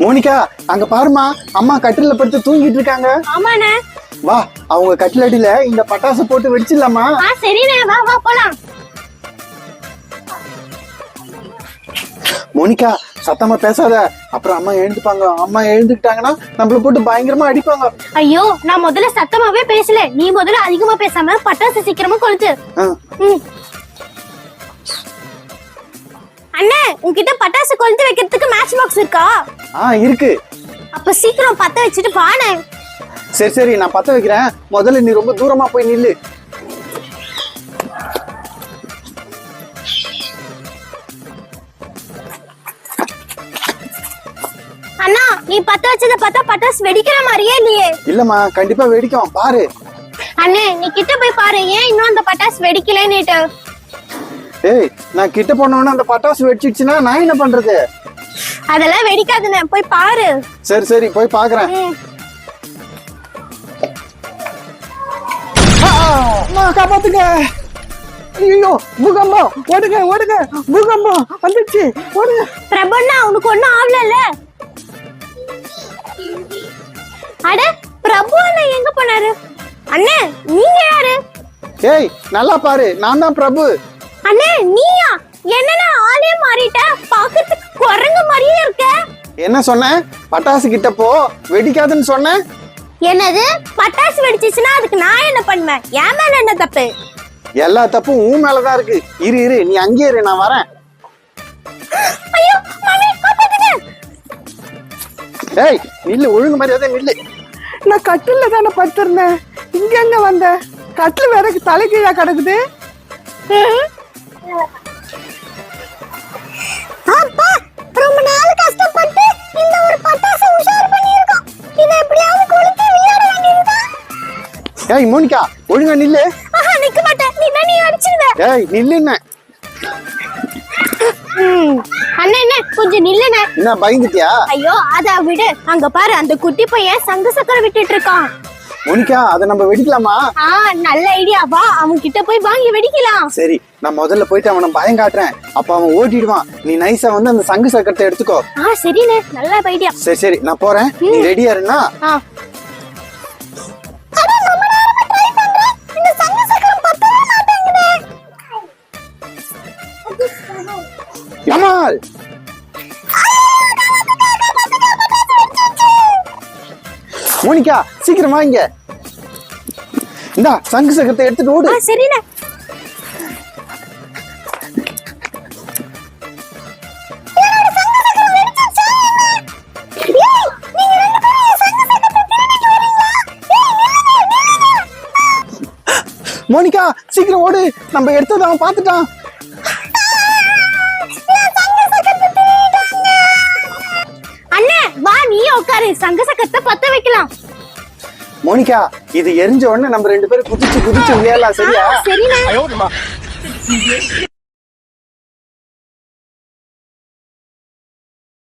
Monica அங்க பாருமா அம்மா கட்டில படுத்து தூங்கிட்டு இருக்காங்க. ஆமாண்ணே. வா அவங்க கட்டிலடியில இந்த பட்டாசு போட்டு வெடிச்சிடலாமா? ஆ சரிண்ணே. வா வா போலாம். மோனிகா சத்தமா பேசாத. அப்புறம் அம்மா எழுந்துப்பாங்க. அம்மா எழுந்துக்கிட்டாங்கன்னா நம்மள போட்டு பயங்கரமா அடிப்பாங்க. ஐயோ நான் முதல்ல சத்தமாவே பேசல. நீ முதல்ல அதிகமா பேசாம பட்டாசு சீக்கிரமா கொளுத்து. ம். உன்கிட்ட பட்டாசு கொளுத்து வைக்கிறதுக்கு மேட்ச் பாக்ஸ் இருக்கா? ஆ இருக்கு. அப்ப சீக்கிரம் பத்த வச்சுட்டு வாண்ணே சரி சரி நான் பத்த வைக்கிறேன். முதல்ல நீ ரொம்ப தூரமா போய் நில்லு. அண்ணா நீ பத்த வச்சத பார்த்தா பட்டாசு வெடிக்கிற மாதிரியே இல்லையே. இல்லம்மா கண்டிப்பா வெடிக்கும். பாரு. அண்ணே நீ கிட்ட போய் பாரு. ஏன் இன்னும் அந்த பட்டாசு வெடிக்கலன்னுட்டு? ஏய் நான் கிட்ட போனோன்னு அந்த பட்டாசு வெடிச்சிடுச்சுன்னா நான் என்ன பண்றது? அதெல்லாம் வெடிக்காதுண்ணே போய் பாரு. சரி சரி போய் பாக்குறேன். காப்பாத்துங்க. ஐயோ பூகம்பம். ஓடுங்க ஓடுங்க. பூகம்பம் வந்துடுச்சு. ஓடுங்க. பிரபுண்ணா உனக்கு ஒண்ணும் ஆகல அட பிரபு அண்ணா எங்க போனாரு? அண்ணே நீங்க யாரு? ஏய் நல்லா பாரு. நான் தான் பிரபு. அண்ணே நீயா? என்னன்னா ஆளே மாறிட்ட. பாக்கிறதுக்கு குரங்கு மாதிரியே இருக்க. என்ன சொன்னேன் பட்டாசு கிட்ட போ. வெடிக்காதுன்னு சொன்னேன் என்னது? பட்டாசு வெடிச்சிச்சுன்னா அதுக்கு நான் என்ன பண்ணுவேன்? என் மேல என்ன தப்பு? எல்லா தப்பும் உன் மேலதான் இருக்கு. இரு இரு. நீ அங்கேயே இரு. நான் வரேன். ஐயோ மாமி காப்பாத்துங்க. ஏய் நில்லு. ஒழுங்கு மரியாதை நில்லு. நான் கட்டில தானே படுத்திருந்தேன். இங்க எங்க வந்த? கட்டில் வேற தலைகீழா கிடக்குது. அப்பா ரொம்ப நாள் கஷ்டப்பட்டு இந்த ஒரு பட்டாசு உஷார் பண்ணியிருக்கோம். இதை எப்படியாவது கொளுத்தி விளையாட வேண்டியதுதான். ஏய் மோனிகா ஒழுங்கா நில்லு. ஆஹா நிக்க மாட்டேன். நீ நீ அடிச்சிருவ. ஏய் நில்லுன்னு அண்ணா என்ன கொஞ்சம் நில்லுண்ணே என்ன பயந்துட்டியா? ஐயோ அத விடு. அங்க பாரு அந்த குட்டி பையன் சங்கு சக்கரம் விட்டுட்டு இருக்கான். மோனிகா அதை நம்ம வெடிக்கலாமா? நல்ல ஐடியா. வா அவன் கிட்ட போய் வாங்கி வெடிக்கலாம். சரி நான் முதல்ல போயிட்டு அவனை பயம் காட்டுறேன். அப்ப அவன் ஓட்டிடுவான் நீ நைஸா வந்து அந்த சங்கு சக்கரத்தை எடுத்துக்கோ. ஆ சரிண்ணே. நல்ல ஐடியா. சரி சரி நான் போறேன். நீ ரெடியா இருந்தா மோனிகா சீக்கிரம் வாங்க. இந்தா சங்கு சக்கரத்தை எடுத்துட்டு ஓடு. சரிண்ணே. மோனிகா சீக்கிரம் ஓடு. நம்ம எடுத்தது அவன் பார்த்துட்டான். உட்காரு. சங்க சக்கரத்தை பத்த வைக்கலாம். மோனிகா இது எரிஞ்ச உடனே நம்ம ரெண்டு பேரும் குதிச்சு குதிச்சு விளையாடலாம் சரியா? சரிண்ணே.